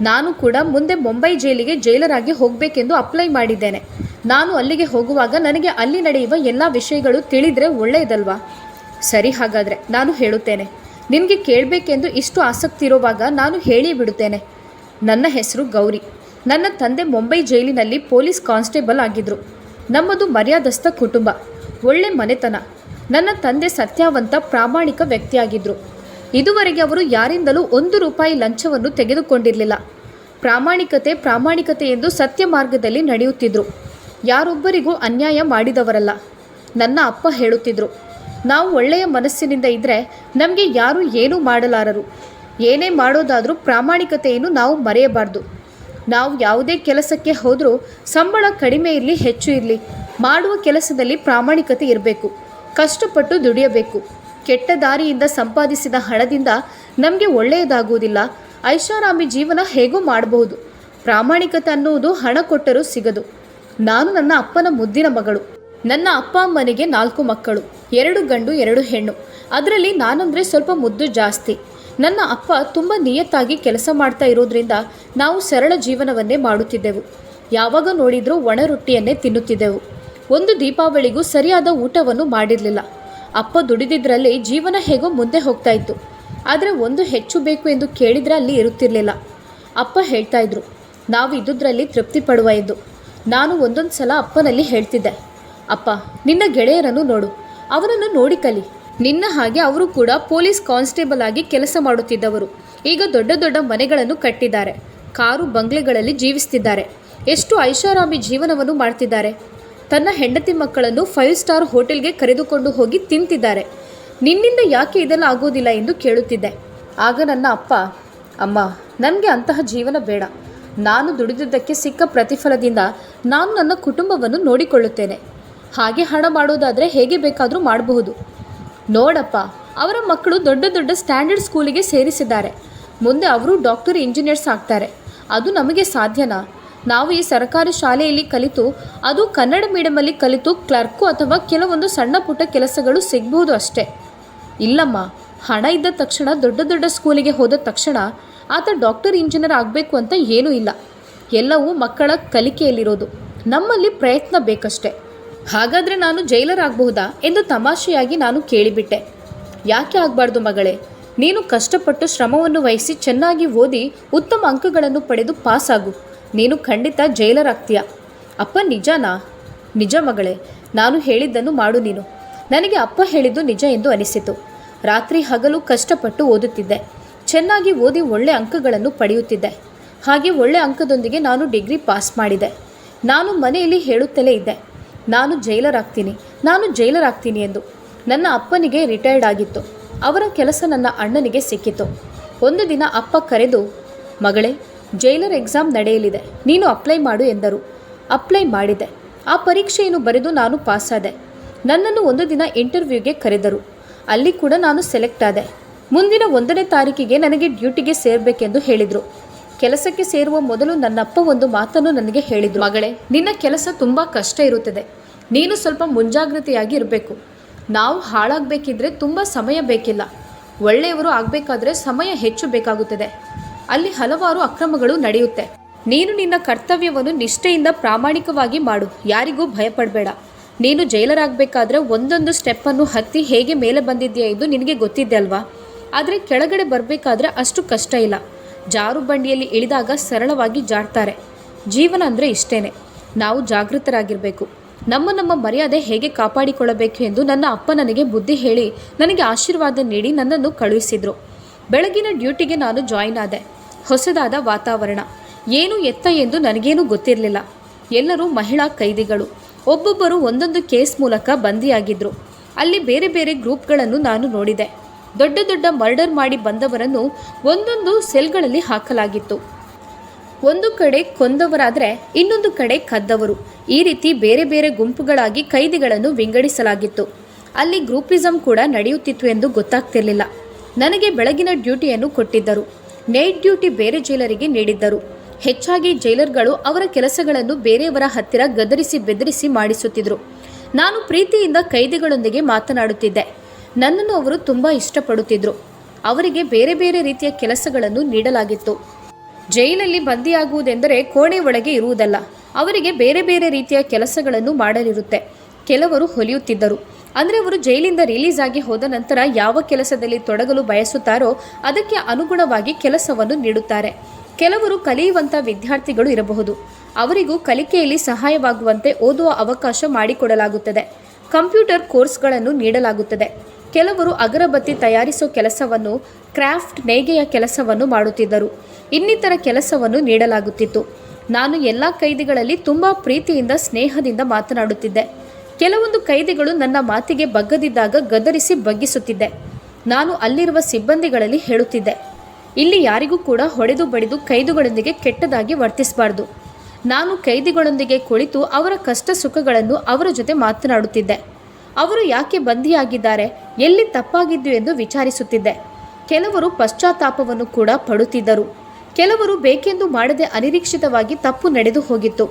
A: ನಾನು ಕೂಡ ಮುಂದೆ ಮುಂಬೈ ಜೈಲಿಗೆ ಜೈಲರಾಗಿ ಹೋಗಬೇಕೆಂದು ಅಪ್ಲೈ ಮಾಡಿದ್ದೇನೆ. ನಾನು ಅಲ್ಲಿಗೆ ಹೋಗುವಾಗ ನನಗೆ ಅಲ್ಲಿ ನಡೆಯುವ ಎಲ್ಲ ವಿಷಯಗಳು ತಿಳಿದರೆ ಒಳ್ಳೆಯದಲ್ವಾ? ಸರಿ ಹಾಗಾದರೆ, ನಾನು ಹೇಳುತ್ತೇನೆ. ನಿನಗೆ ಕೇಳಬೇಕೆಂದು ಇಷ್ಟು ಆಸಕ್ತಿ ಇರುವಾಗ ನಾನು ಹೇಳಿ ಬಿಡುತ್ತೇನೆ. ನನ್ನ ಹೆಸರು ಗೌರಿ. ನನ್ನ ತಂದೆ ಮುಂಬೈ ಜೈಲಿನಲ್ಲಿ ಪೊಲೀಸ್ ಕಾನ್ಸ್ಟೇಬಲ್ ಆಗಿದ್ದರು ನಮ್ಮದು ಮರ್ಯಾದಸ್ಥ ಕುಟುಂಬ. ಒಳ್ಳೆ ಮನೆತನ. ನನ್ನ ತಂದೆ ಸತ್ಯವಂತ ಪ್ರಾಮಾಣಿಕ ವ್ಯಕ್ತಿಯಾಗಿದ್ದರು ಇದುವರೆಗೆ ಅವರು ಯಾರಿಂದಲೂ ಒಂದು ರೂಪಾಯಿ ಲಂಚವನ್ನು ತೆಗೆದುಕೊಂಡಿರಲಿಲ್ಲ. ಪ್ರಾಮಾಣಿಕತೆ ಪ್ರಾಮಾಣಿಕತೆ ಎಂದು ಸತ್ಯ ಮಾರ್ಗದಲ್ಲಿ ನಡೆಯುತ್ತಿದ್ದರು ಯಾರೊಬ್ಬರಿಗೂ ಅನ್ಯಾಯ ಮಾಡಿದವರಲ್ಲ. ನನ್ನ ಅಪ್ಪ ಹೇಳುತ್ತಿದ್ದರು ನಾವು ಒಳ್ಳೆಯ ಮನಸ್ಸಿನಿಂದ ಇದ್ದರೆ ನಮಗೆ ಯಾರೂ ಏನೂ ಮಾಡಲಾರರು. ಏನೇ ಮಾಡೋದಾದರೂ ಪ್ರಾಮಾಣಿಕತೆಯನ್ನು ನಾವು ಮರೆಯಬಾರ್ದು. ನಾವು ಯಾವುದೇ ಕೆಲಸಕ್ಕೆ ಹೋದರೂ ಸಂಬಳ ಕಡಿಮೆ ಇರಲಿ, ಹೆಚ್ಚು ಇರಲಿ, ಮಾಡುವ ಕೆಲಸದಲ್ಲಿ ಪ್ರಾಮಾಣಿಕತೆ ಇರಬೇಕು, ಕಷ್ಟಪಟ್ಟು ದುಡಿಯಬೇಕು. ಕೆಟ್ಟ ದಾರಿಯಿಂದ ಸಂಪಾದಿಸಿದ ಹಣದಿಂದ ನಮಗೆ ಒಳ್ಳೆಯದಾಗುವುದಿಲ್ಲ. ಐಷಾರಾಮಿ ಜೀವನ ಹೇಗೂ ಮಾಡಬಹುದು. ಪ್ರಾಮಾಣಿಕತೆ ಅನ್ನುವುದು ಹಣ ಕೊಟ್ಟರೂ ಸಿಗದು. ನಾನು ನನ್ನ ಅಪ್ಪನ ಮುದ್ದಿನ ಮಗಳು. ನನ್ನ ಅಪ್ಪ ಅಮ್ಮನಿಗೆ ನಾಲ್ಕು ಮಕ್ಕಳು, ಎರಡು ಗಂಡು, ಎರಡು ಹೆಣ್ಣು. ಅದರಲ್ಲಿ ನಾನಂದರೆ ಸ್ವಲ್ಪ ಮುದ್ದು ಜಾಸ್ತಿ. ನನ್ನ ಅಪ್ಪ ತುಂಬ ನಿಯತ್ತಾಗಿ ಕೆಲಸ ಮಾಡ್ತಾ ಇರೋದ್ರಿಂದ ನಾವು ಸರಳ ಜೀವನವನ್ನೇ ಮಾಡುತ್ತಿದ್ದೆವು. ಯಾವಾಗ ನೋಡಿದರೂ ಒಣ ರೊಟ್ಟಿಯನ್ನೇ ತಿನ್ನುತ್ತಿದ್ದೆವು. ಒಂದು ದೀಪಾವಳಿಗೂ ಸರಿಯಾದ ಊಟವನ್ನು ಮಾಡಿರಲಿಲ್ಲ. ಅಪ್ಪ ದುಡಿದಿದ್ರಲ್ಲಿ ಜೀವನ ಹೇಗೋ ಮುಂದೆ ಹೋಗ್ತಾ ಇತ್ತು. ಆದರೆ ಒಂದು ಹೆಚ್ಚು ಬೇಕು ಎಂದು ಕೇಳಿದರೆ ಅಲ್ಲಿ ಇರುತ್ತಿರಲಿಲ್ಲ. ಅಪ್ಪ ಹೇಳ್ತಾ ಇದ್ರು ನಾವು ಇದ್ದುದರಲ್ಲಿ ತೃಪ್ತಿ ಪಡುವ ಎಂದು. ನಾನು ಒಂದೊಂದು ಸಲ ಅಪ್ಪನಲ್ಲಿ ಹೇಳ್ತಿದ್ದೆ. ಅಪ್ಪ, ನಿನ್ನ ಗೆಳೆಯರನ್ನು ನೋಡು. ಅವರನ್ನು ನೋಡಿ ಕಲಿ. ನಿನ್ನ ಹಾಗೆ ಅವರು ಕೂಡ ಪೊಲೀಸ್ ಕಾನ್ಸ್ಟೇಬಲ್ ಆಗಿ ಕೆಲಸ ಮಾಡುತ್ತಿದ್ದವರು. ಈಗ ದೊಡ್ಡ ದೊಡ್ಡ ಮನೆಗಳನ್ನು ಕಟ್ಟಿದ್ದಾರೆ. ಕಾರು ಬಂಗ್ಲೆಗಳಲ್ಲಿ ಜೀವಿಸ್ತಿದ್ದಾರೆ. ಎಷ್ಟು ಐಷಾರಾಮಿ ಜೀವನವನ್ನು ಮಾಡ್ತಿದ್ದಾರೆ. ತನ್ನ ಹೆಂಡತಿ ಮಕ್ಕಳನ್ನು ಫೈವ್ ಸ್ಟಾರ್ ಹೋಟೆಲ್ಗೆ ಕರೆದುಕೊಂಡು ಹೋಗಿ ತಿಂತಿದ್ದಾರೆ. ನಿನ್ನಿಂದ ಯಾಕೆ ಇದೆಲ್ಲ ಆಗೋದಿಲ್ಲ ಎಂದು ಕೇಳುತ್ತಿದ್ದೆ. ಆಗ ನನ್ನ ಅಪ್ಪ, ಅಮ್ಮ, ನನಗೆ ಅಂತಹ ಜೀವನ ಬೇಡ. ನಾನು ದುಡಿದಿದ್ದಕ್ಕೆ ಸಿಕ್ಕ ಪ್ರತಿಫಲದಿಂದ ನಾನು ನನ್ನ ಕುಟುಂಬವನ್ನು ನೋಡಿಕೊಳ್ಳುತ್ತೇನೆ. ಹಾಗೆ ಹಣ ಮಾಡೋದಾದರೆ ಹೇಗೆ ಬೇಕಾದರೂ ಮಾಡಬಹುದು. ನೋಡಪ್ಪ, ಅವರ ಮಕ್ಕಳು ದೊಡ್ಡ ದೊಡ್ಡ ಸ್ಟ್ಯಾಂಡರ್ಡ್ ಸ್ಕೂಲಿಗೆ ಸೇರಿಸಿದ್ದಾರೆ. ಮುಂದೆ ಅವರು ಡಾಕ್ಟರ್ ಇಂಜಿನಿಯರ್ಸ್ ಆಗ್ತಾರೆ. ಅದು ನಮಗೆ ಸಾಧ್ಯನಾ? ನಾವು ಈ ಸರ್ಕಾರಿ ಶಾಲೆಯಲ್ಲಿ ಕಲಿತು, ಅದು ಕನ್ನಡ ಮೀಡಿಯಮಲ್ಲಿ ಕಲಿತು ಕ್ಲರ್ಕು ಅಥವಾ ಕೆಲವೊಂದು ಸಣ್ಣ ಪುಟ್ಟ ಕೆಲಸಗಳು ಸಿಗ್ಬೋದು ಅಷ್ಟೇ. ಇಲ್ಲಮ್ಮ, ಹಣ ಇದ್ದ ತಕ್ಷಣ, ದೊಡ್ಡ ದೊಡ್ಡ ಸ್ಕೂಲಿಗೆ ಹೋದ ತಕ್ಷಣ ಆತ ಡಾಕ್ಟರ್ ಇಂಜಿನಿಯರ್ ಆಗಬೇಕು ಅಂತ ಏನೂ ಇಲ್ಲ. ಎಲ್ಲವೂ ಮಕ್ಕಳ ಕಲಿಕೆಯಲ್ಲಿರೋದು. ನಮ್ಮಲ್ಲಿ ಪ್ರಯತ್ನ ಬೇಕಷ್ಟೆ. ಹಾಗಾದರೆ ನಾನು ಜೈಲರ್ ಆಗಬಹುದಾ ಎಂದು ತಮಾಷೆಯಾಗಿ ನಾನು ಕೇಳಿಬಿಟ್ಟೆ. ಯಾಕೆ ಆಗಬಾರ್ದು ಮಗಳೇ? ನೀನು ಕಷ್ಟಪಟ್ಟು ಶ್ರಮವನ್ನು ವಹಿಸಿ ಚೆನ್ನಾಗಿ ಓದಿ ಉತ್ತಮ ಅಂಕಗಳನ್ನು ಪಡೆದು ಪಾಸಾಗು. ನೀನು ಖಂಡಿತ ಜೈಲರ್ ಆಗ್ತೀಯ ಅಪ್ಪ ನಿಜನಾ? ನಿಜ ಮಗಳೇ, ನಾನು ಹೇಳಿದ್ದನ್ನು ಮಾಡು ನೀನು. ನನಗೆ ಅಪ್ಪ ಹೇಳಿದ್ದು ನಿಜ ಎಂದು ಅನಿಸಿತು. ರಾತ್ರಿ ಹಗಲು ಕಷ್ಟಪಟ್ಟು ಓದುತ್ತಿದ್ದೆ. ಚೆನ್ನಾಗಿ ಓದಿ ಒಳ್ಳೆ ಅಂಕಗಳನ್ನು ಪಡೆಯುತ್ತಿದ್ದೆ. ಹಾಗೆ ಒಳ್ಳೆ ಅಂಕದೊಂದಿಗೆ ನಾನು ಡಿಗ್ರಿ ಪಾಸ್ ಮಾಡಿದೆ. ನಾನು ಮನೆಯಲ್ಲಿ ಹೇಳುತ್ತಲೇ ಇದ್ದೆ. ನಾನು ಜೈಲರ್ ಆಗ್ತೀನಿ ನಾನು ಜೈಲರ್ ಆಗ್ತೀನಿ ಎಂದು. ನನ್ನ ಅಪ್ಪನಿಗೆ ರಿಟೈರ್ಡ್ ಆಗಿತ್ತು. ಅವರ ಕೆಲಸ ನನ್ನ ಅಣ್ಣನಿಗೆ ಸಿಕ್ಕಿತು. ಒಂದು ದಿನ ಅಪ್ಪ ಕರೆದು, ಮಗಳೇ, ಜೈಲರ್ ಎಕ್ಸಾಮ್ ನಡೆಯಲಿದೆ, ನೀನು ಅಪ್ಲೈ ಮಾಡು ಎಂದರು. ಅಪ್ಲೈ ಮಾಡಿದೆ. ಆ ಪರೀಕ್ಷೆಯನ್ನು ಬರೆದು ನಾನು ಪಾಸಾದೆ ನನ್ನನ್ನು ಒಂದು ದಿನ ಇಂಟರ್ವ್ಯೂಗೆ ಕರೆದರು. ಅಲ್ಲಿ ಕೂಡ ನಾನು ಸೆಲೆಕ್ಟ್ ಆದೆ. ಮುಂದಿನ ಒಂದನೇ ತಾರೀಕಿಗೆ ನನಗೆ ಡ್ಯೂಟಿಗೆ ಸೇರಬೇಕೆಂದು ಹೇಳಿದರು. ಕೆಲಸಕ್ಕೆ ಸೇರುವ ಮೊದಲು ನನ್ನಪ್ಪ ಒಂದು ಮಾತನ್ನು ನನಗೆ ಹೇಳಿದ್ರು. ಮಗಳೇ, ನಿನ್ನ ಕೆಲಸ ತುಂಬ ಕಷ್ಟ ಇರುತ್ತದೆ. ನೀನು ಸ್ವಲ್ಪ ಮುಂಜಾಗ್ರತೆಯಾಗಿ ಇರಬೇಕು. ನಾವು ಹಾಳಾಗಬೇಕಿದ್ರೆ ತುಂಬ ಸಮಯ ಬೇಕಿಲ್ಲ. ಒಳ್ಳೆಯವರು ಆಗಬೇಕಾದ್ರೆ ಸಮಯ ಹೆಚ್ಚು ಬೇಕಾಗುತ್ತದೆ. ಅಲ್ಲಿ ಹಲವಾರು ಅಕ್ರಮಗಳು ನಡೆಯುತ್ತೆ. ನೀನು ನಿನ್ನ ಕರ್ತವ್ಯವನ್ನು ನಿಷ್ಠೆಯಿಂದ ಪ್ರಾಮಾಣಿಕವಾಗಿ ಮಾಡು. ಯಾರಿಗೂ ಭಯಪಡಬೇಡ. ನೀನು ಜೈಲರ್ ಆಗಬೇಕಾದ್ರೆ ಒಂದೊಂದು ಸ್ಟೆಪ್ಪನ್ನು ಹತ್ತಿ ಹೇಗೆ ಮೇಲೆ ಬಂದಿದೆಯಾ ಎಂದು ನಿನಗೆ ಗೊತ್ತಿದೆ ಅಲ್ವಾ? ಆದರೆ ಕೆಳಗಡೆ ಬರಬೇಕಾದ್ರೆ ಅಷ್ಟು ಕಷ್ಟ ಇಲ್ಲ. ಜಾರು ಬಂಡಿಯಲ್ಲಿ ಇಳಿದಾಗ ಸರಳವಾಗಿ ಜಾಡ್ತಾರೆ ಜೀವನ ಅಂದರೆ ಇಷ್ಟೇನೆ. ನಾವು ಜಾಗೃತರಾಗಿರಬೇಕು. ನಮ್ಮ ನಮ್ಮ ಮರ್ಯಾದೆ ಹೇಗೆ ಕಾಪಾಡಿಕೊಳ್ಳಬೇಕು ಎಂದು ನನ್ನ ಅಪ್ಪ ನನಗೆ ಬುದ್ಧಿ ಹೇಳಿ ನನಗೆ ಆಶೀರ್ವಾದ ನೀಡಿ ನನ್ನನ್ನು ಕಳುಹಿಸಿದರು. ಬೆಳಗಿನ ಡ್ಯೂಟಿಗೆ ನಾನು ಜಾಯಿನ್ ಆದೆ. ಹೊಸದಾದ ವಾತಾವರಣ. ಏನು ಎತ್ತ ಎಂದು ನನಗೇನೂ ಗೊತ್ತಿರಲಿಲ್ಲ. ಎಲ್ಲರೂ ಮಹಿಳಾ ಕೈದಿಗಳು. ಒಬ್ಬೊಬ್ಬರು ಒಂದೊಂದು ಕೇಸ್ ಮೂಲಕ ಬಂದಿಯಾಗಿದ್ದರು ಅಲ್ಲಿ ಬೇರೆ ಬೇರೆ ಗ್ರೂಪ್ಗಳನ್ನು ನಾನು ನೋಡಿದೆ. ದೊಡ್ಡ ದೊಡ್ಡ ಮರ್ಡರ್ ಮಾಡಿ ಬಂದವರನ್ನು ಒಂದೊಂದು ಸೆಲ್ಗಳಲ್ಲಿ ಹಾಕಲಾಗಿತ್ತು. ಒಂದು ಕಡೆ ಕೊಂದವರಾದರೆ ಇನ್ನೊಂದು ಕಡೆ ಕದ್ದವರು. ಈ ರೀತಿ ಬೇರೆ ಬೇರೆ ಗುಂಪುಗಳಾಗಿ ಕೈದಿಗಳನ್ನು ವಿಂಗಡಿಸಲಾಗಿತ್ತು. ಅಲ್ಲಿ ಗ್ರೂಪಿಸಂ ಕೂಡ ನಡೆಯುತ್ತಿತ್ತು ಎಂದು ಗೊತ್ತಾಗ್ತಿರಲಿಲ್ಲ. ನನಗೆ ಬೆಳಗಿನ ಡ್ಯೂಟಿಯನ್ನು ಕೊಟ್ಟಿದ್ದರು. ನೈಟ್ ಡ್ಯೂಟಿ ಬೇರೆ ಜೈಲರಿಗೆ ನೀಡಿದ್ದರು. ಹೆಚ್ಚಾಗಿ ಜೈಲರ್ಗಳು ಅವರ ಕೆಲಸಗಳನ್ನು ಬೇರೆಯವರ ಹತ್ತಿರ ಗದರಿಸಿ ಬೆದರಿಸಿ ಮಾಡಿಸುತ್ತಿದ್ದರು ನಾನು ಪ್ರೀತಿಯಿಂದ ಕೈದಿಗಳೊಂದಿಗೆ ಮಾತನಾಡುತ್ತಿದ್ದೆ. ನನ್ನನ್ನು ಅವರು ತುಂಬ ಇಷ್ಟಪಡುತ್ತಿದ್ದರು ಅವರಿಗೆ ಬೇರೆ ಬೇರೆ ರೀತಿಯ ಕೆಲಸಗಳನ್ನು ನೀಡಲಾಗಿತ್ತು. ಜೈಲಲ್ಲಿ ಬಂದಿಯಾಗುವುದೆಂದರೆ ಕೋಣೆ ಒಳಗೆ ಇರುವುದಲ್ಲ. ಅವರಿಗೆ ಬೇರೆ ಬೇರೆ ರೀತಿಯ ಕೆಲಸಗಳನ್ನು ಮಾಡಲಿರುತ್ತೆ. ಕೆಲವರು ಹೊಲಿಯುತ್ತಿದ್ದರು. ಅಂದರೆ ಅವರು ಜೈಲಿಂದ ರಿಲೀಸ್ ಆಗಿ ಹೋದ ನಂತರ ಯಾವ ಕೆಲಸದಲ್ಲಿ ತೊಡಗಲು ಬಯಸುತ್ತಾರೋ ಅದಕ್ಕೆ ಅನುಗುಣವಾಗಿ ಕೆಲಸವನ್ನು ನೀಡುತ್ತಾರೆ. ಕೆಲವರು ಕಲಿಯುವಂಥ ವಿದ್ಯಾರ್ಥಿಗಳು ಇರಬಹುದು. ಅವರಿಗೂ ಕಲಿಕೆಯಲ್ಲಿ ಸಹಾಯವಾಗುವಂತೆ ಓದುವ ಅವಕಾಶ ಮಾಡಿಕೊಡಲಾಗುತ್ತದೆ. ಕಂಪ್ಯೂಟರ್ ಕೋರ್ಸ್ಗಳನ್ನು ನೀಡಲಾಗುತ್ತದೆ. ಕೆಲವರು ಅಗರಬತ್ತಿ ತಯಾರಿಸೋ ಕೆಲಸವನ್ನು, ಕ್ರಾಫ್ಟ್ ನೇಯ್ಗೆಯ ಕೆಲಸವನ್ನು ಮಾಡುತ್ತಿದ್ದರು. ಇನ್ನಿತರ ಕೆಲಸವನ್ನು ನೀಡಲಾಗುತ್ತಿತ್ತು. ನಾನು ಎಲ್ಲ ಕೈದಿಗಳಲ್ಲಿ ತುಂಬ ಪ್ರೀತಿಯಿಂದ, ಸ್ನೇಹದಿಂದ ಮಾತನಾಡುತ್ತಿದ್ದೆ. ಕೆಲವೊಂದು ಕೈದಿಗಳು ನನ್ನ ಮಾತಿಗೆ ಬಗ್ಗದಿದ್ದಾಗ ಗದರಿಸಿ ಬಗ್ಗಿಸುತ್ತಿದ್ದೆ. ನಾನು ಅಲ್ಲಿರುವ ಸಿಬ್ಬಂದಿಗಳಲ್ಲಿ ಹೇಳುತ್ತಿದ್ದೆ. ಇಲ್ಲಿ ಯಾರಿಗೂ ಕೂಡ ಹೊಡೆದು ಬಡಿದು ಕೈದುಗಳೊಂದಿಗೆ ಕೆಟ್ಟದಾಗಿ ವರ್ತಿಸಬಾರ್ದು. ನಾನು ಕೈದಿಗಳೊಂದಿಗೆ ಕುಳಿತು ಅವರ ಕಷ್ಟ ಸುಖಗಳನ್ನು ಅವರ ಜೊತೆ ಮಾತನಾಡುತ್ತಿದ್ದೆ. ಅವರು ಯಾಕೆ ಬಂಧಿಯಾಗಿದ್ದಾರೆ? ಎಲ್ಲಿ ತಪ್ಪಾಗಿದ್ದು ಎಂದು ವಿಚಾರಿಸುತ್ತಿದ್ದೆ. ಕೆಲವರು ಪಶ್ಚಾತ್ತಾಪವನ್ನು ಕೂಡ ಪಡುತ್ತಿದ್ದರು. ಕೆಲವರು ಬೇಕೆಂದು ಮಾಡದೆ ಅನಿರೀಕ್ಷಿತವಾಗಿ ತಪ್ಪು ನಡೆದು ಹೋಗಿತ್ತು.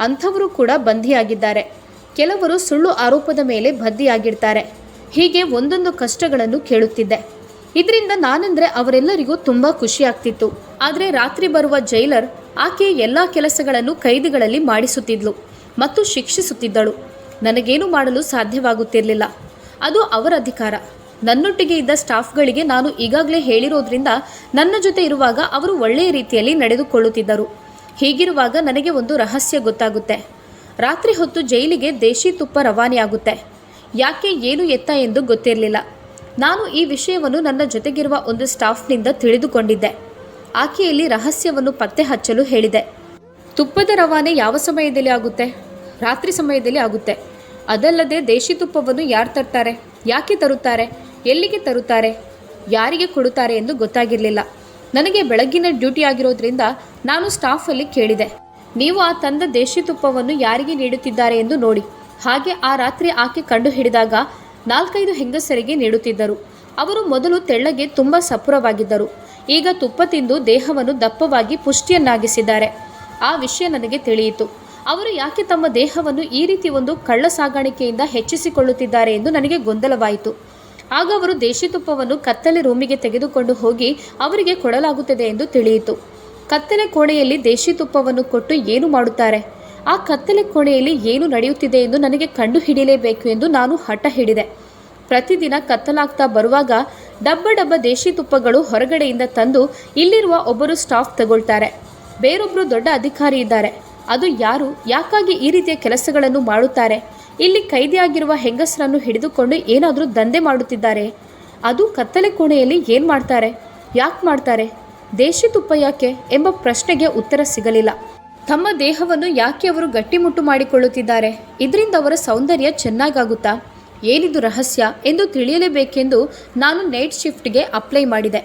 A: ಅಂಥವರು ಕೂಡ ಬಂಧಿಯಾಗಿದ್ದಾರೆ. ಕೆಲವರು ಸುಳ್ಳು ಆರೋಪದ ಮೇಲೆ ಬಂಧಿಯಾಗಿರ್ತಾರೆ. ಹೀಗೆ ಒಂದೊಂದು ಕಷ್ಟಗಳನ್ನು ಕೇಳುತ್ತಿದ್ದೆ. ಇದರಿಂದ ನಾನಂದ್ರೆ ಅವರೆಲ್ಲರಿಗೂ ತುಂಬ ಖುಷಿಯಾಗ್ತಿತ್ತು. ಆದರೆ ರಾತ್ರಿ ಬರುವ ಜೈಲರ್ ಆಕೆ ಎಲ್ಲ ಕೆಲಸಗಳನ್ನು ಕೈದಿಗಳಲ್ಲಿ ಮಾಡಿಸುತ್ತಿದ್ಲು ಮತ್ತು ಶಿಕ್ಷಿಸುತ್ತಿದ್ದಳು. ನನಗೇನು ಮಾಡಲು ಸಾಧ್ಯವಾಗುತ್ತಿರಲಿಲ್ಲ. ಅದು ಅವರ ಅಧಿಕಾರ. ನನ್ನೊಟ್ಟಿಗೆ ಇದ್ದ ಸ್ಟಾಫ್ಗಳಿಗೆ ನಾನು ಈಗಾಗಲೇ ಹೇಳಿರೋದ್ರಿಂದ ನನ್ನ ಜೊತೆ ಇರುವಾಗ ಅವರು ಒಳ್ಳೆಯ ರೀತಿಯಲ್ಲಿ ನಡೆದುಕೊಳ್ಳುತ್ತಿದ್ದರು. ಹೀಗಿರುವಾಗ ನನಗೆ ಒಂದು ರಹಸ್ಯ ಗೊತ್ತಾಗುತ್ತೆ. ರಾತ್ರಿ ಹೊತ್ತು ಜೈಲಿಗೆ ದೇಶಿ ತುಪ್ಪ ರವಾನೆಯಾಗುತ್ತೆ. ಯಾಕೆ ಏನು ಎತ್ತ ಎಂದು ಗೊತ್ತಿರಲಿಲ್ಲ. ನಾನು ಈ ವಿಷಯವನ್ನು ನನ್ನ ಜೊತೆಗಿರುವ ಒಂದು ಸ್ಟಾಫ್ನಿಂದ ತಿಳಿದುಕೊಂಡಿದ್ದೆ. ಆಕೆಯಲ್ಲಿ ರಹಸ್ಯವನ್ನು ಪತ್ತೆ ಹಚ್ಚಲು ಹೇಳಿದೆ. ತುಪ್ಪದ ರವಾನೆ ಯಾವ ಸಮಯದಲ್ಲಿ ಆಗುತ್ತೆ? ರಾತ್ರಿ ಸಮಯದಲ್ಲಿ ಆಗುತ್ತೆ. ಅದಲ್ಲದೆ ದೇಶಿ ತುಪ್ಪವನ್ನು ಯಾರು ತರ್ತಾರೆ? ಯಾಕೆ ತರುತ್ತಾರೆ? ಎಲ್ಲಿಗೆ ತರುತ್ತಾರೆ? ಯಾರಿಗೆ ಕೊಡುತ್ತಾರೆ ಎಂದು ಗೊತ್ತಾಗಿರಲಿಲ್ಲ. ನನಗೆ ಬೆಳಗ್ಗಿನ ಡ್ಯೂಟಿ ಆಗಿರೋದ್ರಿಂದ ನಾನು ಸ್ಟಾಫಲ್ಲಿ ಕೇಳಿದೆ. ನೀವು ಆ ತಂದ ದೇಶಿ ತುಪ್ಪವನ್ನು ಯಾರಿಗೆ ನೀಡುತ್ತಿದ್ದಾರೆ ಎಂದು ನೋಡಿ. ಹಾಗೆ ಆ ರಾತ್ರಿ ಆಕೆ ಕಂಡು ಹಿಡಿದಾಗ ನಾಲ್ಕೈದು ಹೆಂಗಸರಿಗೆ ನೀಡುತ್ತಿದ್ದರು. ಅವರು ಮೊದಲು ತೆಳ್ಳಗೆ ತುಂಬ ಸಪುರವಾಗಿದ್ದರು. ಈಗ ತುಪ್ಪ ತಿಂದು ದೇಹವನ್ನು ದಪ್ಪವಾಗಿ ಪುಷ್ಟಿಯನ್ನಾಗಿಸಿದ್ದಾರೆ. ಆ ವಿಷಯ ನನಗೆ ತಿಳಿಯಿತು. ಅವರು ಯಾಕೆ ತಮ್ಮ ದೇಹವನ್ನು ಈ ರೀತಿ ಒಂದು ಕಳ್ಳ ಸಾಗಾಣಿಕೆಯಿಂದ ಹೆಚ್ಚಿಸಿಕೊಳ್ಳುತ್ತಿದ್ದಾರೆ ಎಂದು ನನಗೆ ಗೊಂದಲವಾಯಿತು. ಆಗ ಅವರು ದೇಶಿ ತುಪ್ಪವನ್ನು ಕತ್ತಲೆ ರೂಮಿಗೆ ತೆಗೆದುಕೊಂಡು ಹೋಗಿ ಅವರಿಗೆ ಕೊಡಲಾಗುತ್ತದೆ ಎಂದು ತಿಳಿಯಿತು. ಕತ್ತಲೆ ಕೋಣೆಯಲ್ಲಿ ದೇಶಿ ತುಪ್ಪವನ್ನು ಕೊಟ್ಟು ಏನು ಮಾಡುತ್ತಾರೆ? ಆ ಕತ್ತಲೆ ಕೋಣೆಯಲ್ಲಿ ಏನು ನಡೆಯುತ್ತಿದೆ ಎಂದು ನನಗೆ ಕಂಡು ಹಿಡಿಯಲೇಬೇಕು ಎಂದು ನಾನು ಹಠ ಹಿಡಿದೆ. ಪ್ರತಿದಿನ ಕತ್ತಲಾಗ್ತಾ ಬರುವಾಗ ಡಬ್ಬ ಡಬ್ಬ ದೇಶಿ ತುಪ್ಪಗಳು ಹೊರಗಡೆಯಿಂದ ತಂದು ಇಲ್ಲಿರುವ ಒಬ್ಬರು ಸ್ಟಾಫ್ ತಗೊಳ್ತಾರೆ. ಬೇರೊಬ್ಬರು ದೊಡ್ಡ ಅಧಿಕಾರಿ ಇದ್ದಾರೆ. ಅದು ಯಾರು? ಯಾಕಾಗಿ ಈ ರೀತಿಯ ಕೆಲಸಗಳನ್ನು ಮಾಡುತ್ತಾರೆ? ಇಲ್ಲಿ ಕೈದಿಯಾಗಿರುವ ಹೆಂಗಸರನ್ನು ಹಿಡಿದುಕೊಂಡು ಏನಾದರೂ ದಂಧೆ ಮಾಡುತ್ತಿದ್ದಾರೆ. ಅದು ಕತ್ತಲೆ ಕೋಣೆಯಲ್ಲಿ ಏನು ಮಾಡ್ತಾರೆ? ಯಾಕೆ ಮಾಡ್ತಾರೆ? ದೇಶಿ ತುಪ್ಪ ಯಾಕೆ ಎಂಬ ಪ್ರಶ್ನೆಗೆ ಉತ್ತರ ಸಿಗಲಿಲ್ಲ. ತಮ್ಮ ದೇಹವನ್ನು ಯಾಕೆ ಅವರು ಗಟ್ಟಿಮುಟ್ಟು ಮಾಡಿಕೊಳ್ಳುತ್ತಿದ್ದಾರೆ? ಇದರಿಂದ ಅವರ ಸೌಂದರ್ಯ ಚೆನ್ನಾಗಾಗುತ್ತಾ? ಏನಿದು ರಹಸ್ಯ ಎಂದು ತಿಳಿಯಲೇಬೇಕೆಂದು ನಾನು ನೈಟ್ ಶಿಫ್ಟ್ಗೆ ಅಪ್ಲೈ ಮಾಡಿದೆ.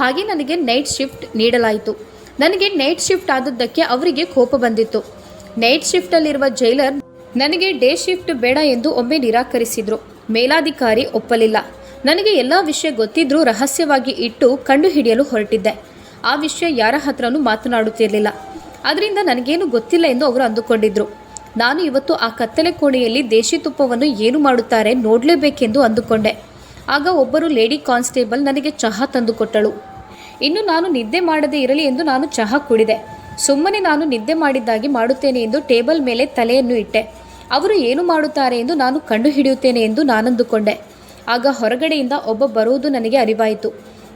A: ಹಾಗೆ ನನಗೆ ನೈಟ್ ಶಿಫ್ಟ್ ನೀಡಲಾಯಿತು. ನನಗೆ ನೈಟ್ ಶಿಫ್ಟ್ ಆದದ್ದಕ್ಕೆ ಅವರಿಗೆ ಕೋಪ ಬಂದಿತ್ತು. ನೈಟ್ ಶಿಫ್ಟಲ್ಲಿರುವ ಜೈಲರ್ ನನಗೆ ಡೇ ಶಿಫ್ಟ್ ಬೇಡ ಎಂದು ಒಮ್ಮೆ ನಿರಾಕರಿಸಿದ್ರು. ಮೇಲಾಧಿಕಾರಿ ಒಪ್ಪಲಿಲ್ಲ. ನನಗೆ ಎಲ್ಲ ವಿಷಯ ಗೊತ್ತಿದ್ರೂ ರಹಸ್ಯವಾಗಿ ಇಟ್ಟು ಕಂಡುಹಿಡಿಯಲು ಹೊರಟಿದ್ದೆ. ಆ ವಿಷಯ ಯಾರ ಹತ್ರನೂ ಮಾತನಾಡುತ್ತಿರಲಿಲ್ಲ. ಅದರಿಂದ ನನಗೇನು ಗೊತ್ತಿಲ್ಲ ಎಂದು ಅವರು ಅಂದುಕೊಂಡಿದ್ರು. ನಾನು ಇವತ್ತು ಆ ಕತ್ತಲೆ ಕೋಣೆಯಲ್ಲಿ ದೇಶಿ ತುಪ್ಪವನ್ನು ಏನು ಮಾಡುತ್ತಾರೆ ನೋಡಲೇಬೇಕೆಂದು ಅಂದುಕೊಂಡೆ. ಆಗ ಒಬ್ಬರು ಲೇಡಿ ಕಾನ್ಸ್ಟೇಬಲ್ ನನಗೆ ಚಹಾ ತಂದುಕೊಟ್ಟಳು ಇನ್ನು ನಾನು ನಿದ್ದೆ ಮಾಡದೇ ಇರಲಿ ಎಂದು ನಾನು ಚಹಾ ಕುಡಿದೆ. ಸುಮ್ಮನೆ ನಾನು ನಿದ್ದೆ ಮಾಡಿದ್ದಾಗಿ ಮಾಡುತ್ತೇನೆ ಎಂದು ಟೇಬಲ್ ಮೇಲೆ ತಲೆಯನ್ನು ಇಟ್ಟೆ. ಅವರು ಏನು ಮಾಡುತ್ತಾರೆ ಎಂದು ನಾನು ಕಂಡುಹಿಡಿಯುತ್ತೇನೆ ಎಂದು ನಾನಂದುಕೊಂಡೆ. ಆಗ ಹೊರಗಡೆಯಿಂದ ಒಬ್ಬ ಬರುವುದು ನನಗೆ ಅರಿವಾಯಿತು.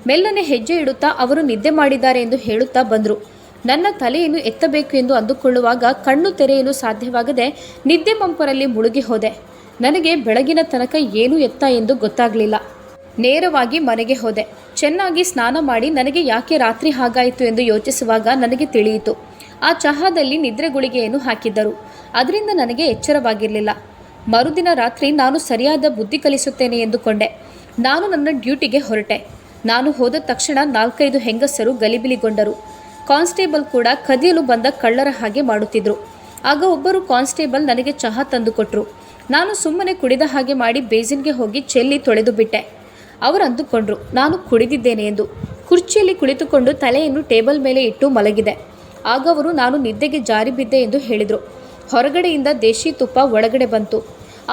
A: ಮೆಲ್ಲನೆ ಹೆಜ್ಜೆ ಇಡುತ್ತಾ ಅವರು ನಿದ್ದೆ ಮಾಡಿದ್ದಾರೆ ಎಂದು ಹೇಳುತ್ತಾ ಬಂದರು. ನನ್ನ ತಲೆಯನ್ನು ಎತ್ತಬೇಕು ಎಂದು ಅಂದುಕೊಳ್ಳುವಾಗ ಕಣ್ಣು ತೆರೆಯಲು ಸಾಧ್ಯವಾಗದೆ ನಿದ್ದೆ ಮಂಪರಲ್ಲಿ ಮುಳುಗಿ ಹೋದೆ. ನನಗೆ ಬೆಳಗಿನ ತನಕ ಏನು ಎತ್ತ ಎಂದು ಗೊತ್ತಾಗಲಿಲ್ಲ. ನೇರವಾಗಿ ಮನೆಗೆ ಹೋದೆ. ಚೆನ್ನಾಗಿ ಸ್ನಾನ ಮಾಡಿ ನನಗೆ ಯಾಕೆ ರಾತ್ರಿ ಹಾಗಾಯಿತು ಎಂದು ಯೋಚಿಸುವಾಗ ನನಗೆ ತಿಳಿಯಿತು. ಆ ಚಹಾದಲ್ಲಿ ನಿದ್ರೆ ಗುಳಿಗೆಯನ್ನು ಹಾಕಿದ್ದರು. ಅದರಿಂದ ನನಗೆ ಎಚ್ಚರವಾಗಿರಲಿಲ್ಲ. ಮರುದಿನ ರಾತ್ರಿ ನಾನು ಸರಿಯಾದ ಬುದ್ಧಿ ಕಲಿಸುತ್ತೇನೆ ಎಂದುಕೊಂಡೆ. ನಾನು ನನ್ನ ಡ್ಯೂಟಿಗೆ ಹೊರಟೆ. ನಾನು ಹೋದ ತಕ್ಷಣ ನಾಲ್ಕೈದು ಹೆಂಗಸರು ಗಲಿಬಿಲಿಗೊಂಡರು. ಕಾನ್ಸ್ಟೇಬಲ್ ಕೂಡ ಕದಿಯಲು ಬಂದ ಕಳ್ಳರ ಹಾಗೆ ಮಾಡುತ್ತಿದ್ರು. ಆಗ ಒಬ್ಬರು ಕಾನ್ಸ್ಟೇಬಲ್ ನನಗೆ ಚಹಾ ತಂದುಕೊಟ್ರು. ನಾನು ಸುಮ್ಮನೆ ಕುಡಿದ ಹಾಗೆ ಮಾಡಿ ಬೇಸಿನ್ಗೆ ಹೋಗಿ ಚೆಲ್ಲಿ ತೊಳೆದು ಬಿಟ್ಟೆ. ಅವರು ಅಂದುಕೊಂಡ್ರು ನಾನು ಕುಡಿದಿದ್ದೇನೆ ಎಂದು. ಕುರ್ಚಿಯಲ್ಲಿ ಕುಳಿತುಕೊಂಡು ತಲೆಯನ್ನು ಟೇಬಲ್ ಮೇಲೆ ಇಟ್ಟು ಮಲಗಿದೆ. ಆಗ ಅವರು, ನಾನು ನಿದ್ದೆಗೆ ಜಾರಿ ಬಿದ್ದೆ ಎಂದು ಹೇಳಿದರು. ಹೊರಗಡೆಯಿಂದ ದೇಶಿ ತುಪ್ಪ ಒಳಗಡೆ ಬಂತು.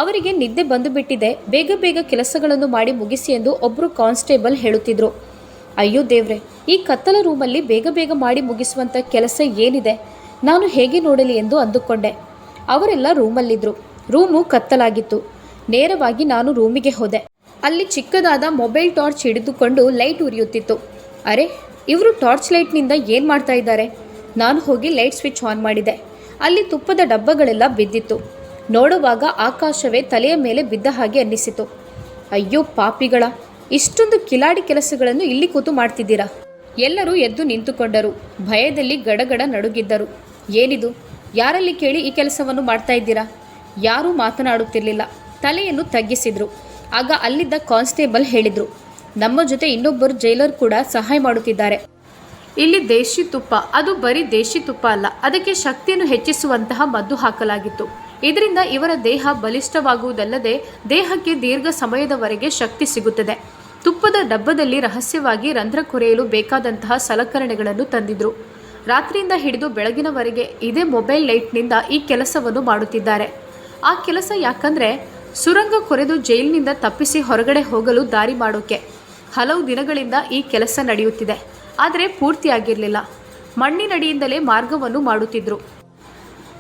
A: ಅವರಿಗೆ ನಿದ್ದೆ ಬಂದು ಬಿಟ್ಟಿದೆ ಬೇಗ ಬೇಗ ಕೆಲಸಗಳನ್ನು ಮಾಡಿ ಮುಗಿಸಿ ಎಂದು ಒಬ್ಬರು ಕಾನ್ಸ್ಟೇಬಲ್ ಹೇಳುತ್ತಿದ್ರು. ಅಯ್ಯೋ ದೇವ್ರೆ, ಈ ಕತ್ತಲ ರೂಮಲ್ಲಿ ಬೇಗ ಬೇಗ ಮಾಡಿ ಮುಗಿಸುವಂಥ ಕೆಲಸ ಏನಿದೆ? ನಾನು ಹೇಗೆ ನೋಡಲಿ ಎಂದು ಅಂದುಕೊಂಡೆ. ಅವರೆಲ್ಲ ರೂಮಲ್ಲಿದ್ದರು ರೂಮು ಕತ್ತಲಾಗಿತ್ತು. ನೇರವಾಗಿ ನಾನು ರೂಮಿಗೆ ಹೋದೆ. ಅಲ್ಲಿ ಚಿಕ್ಕದಾದ ಮೊಬೈಲ್ ಟಾರ್ಚ್ ಹಿಡಿದುಕೊಂಡು ಲೈಟ್ ಉರಿಯುತ್ತಿತ್ತು. ಅರೆ, ಇವರು ಟಾರ್ಚ್ ಲೈಟ್ನಿಂದ ಏನು ಮಾಡ್ತಾ ಇದ್ದಾರೆ? ನಾನು ಹೋಗಿ ಲೈಟ್ ಸ್ವಿಚ್ ಆನ್ ಮಾಡಿದೆ. ಅಲ್ಲಿ ತುಪ್ಪದ ಡಬ್ಬಗಳೆಲ್ಲ ಬಿದ್ದಿತ್ತು. ನೋಡುವಾಗ ಆಕಾಶವೇ ತಲೆಯ ಮೇಲೆ ಬಿದ್ದ ಹಾಗೆ ಅನ್ನಿಸಿತು. ಅಯ್ಯೋ ಪಾಪಿಗಳ, ಇಷ್ಟೊಂದು ಕಿಲಾಡಿ ಕೆಲಸಗಳನ್ನು ಇಲ್ಲಿ ಕೂತು ಮಾಡ್ತಿದ್ದೀರಾ? ಎಲ್ಲರೂ ಎದ್ದು ನಿಂತುಕೊಂಡರು. ಭಯದಲ್ಲಿ ಗಡಗಡ ನಡುಗಿದ್ದರು. ಏನಿದು? ಯಾರಲ್ಲಿ ಕೇಳಿ ಈ ಕೆಲಸವನ್ನು ಮಾಡ್ತಾ ಇದ್ದೀರಾ? ಯಾರೂ ಮಾತನಾಡುತ್ತಿರಲಿಲ್ಲ. ತಲೆಯನ್ನು ತಗ್ಗಿಸಿದ್ರು. ಆಗ ಅಲ್ಲಿದ್ದ ಕಾನ್ಸ್ಟೇಬಲ್ ಹೇಳಿದರು, ನಮ್ಮ ಜೊತೆ ಇನ್ನೊಬ್ಬರು ಜೈಲರ್ ಕೂಡ ಸಹಾಯ ಮಾಡುತ್ತಿದ್ದಾರೆ. ಇಲ್ಲಿ ದೇಶಿ ತುಪ್ಪ, ಅದು ಬರೀ ದೇಶಿ ತುಪ್ಪ ಅಲ್ಲ, ಅದಕ್ಕೆ ಶಕ್ತಿಯನ್ನು ಹೆಚ್ಚಿಸುವಂತಹ ಮದ್ದು ಹಾಕಲಾಗಿತ್ತು. ಇದರಿಂದ ಇವರ ದೇಹ ಬಲಿಷ್ಠವಾಗುವುದಲ್ಲದೆ ದೇಹಕ್ಕೆ ದೀರ್ಘ ಸಮಯದವರೆಗೆ ಶಕ್ತಿ ಸಿಗುತ್ತದೆ. ತುಪ್ಪದ ಡಬ್ಬದಲ್ಲಿ ರಹಸ್ಯವಾಗಿ ರಂಧ್ರ ಕೊರೆಯಲು ಬೇಕಾದಂತಹ ಸಲಕರಣೆಗಳನ್ನು ತಂದಿದ್ರು. ರಾತ್ರಿಯಿಂದ ಹಿಡಿದು ಬೆಳಗಿನವರೆಗೆ ಇದೇ ಮೊಬೈಲ್ ಲೈಟ್ನಿಂದ ಈ ಕೆಲಸವನ್ನು ಮಾಡುತ್ತಿದ್ದಾರೆ. ಆ ಕೆಲಸ ಯಾಕಂದ್ರೆ ಸುರಂಗ ಕೊರೆದು ಜೈಲಿನಿಂದ ತಪ್ಪಿಸಿ ಹೊರಗಡೆ ಹೋಗಲು ದಾರಿ ಮಾಡೋಕೆ ಹಲವು ದಿನಗಳಿಂದ ಈ ಕೆಲಸ ನಡೆಯುತ್ತಿದೆ. ಆದರೆ ಪೂರ್ತಿಯಾಗಿರಲಿಲ್ಲ. ಮಣ್ಣಿನಡಿಯಿಂದಲೇ ಮಾರ್ಗವನ್ನು ಮಾಡುತ್ತಿದ್ದರು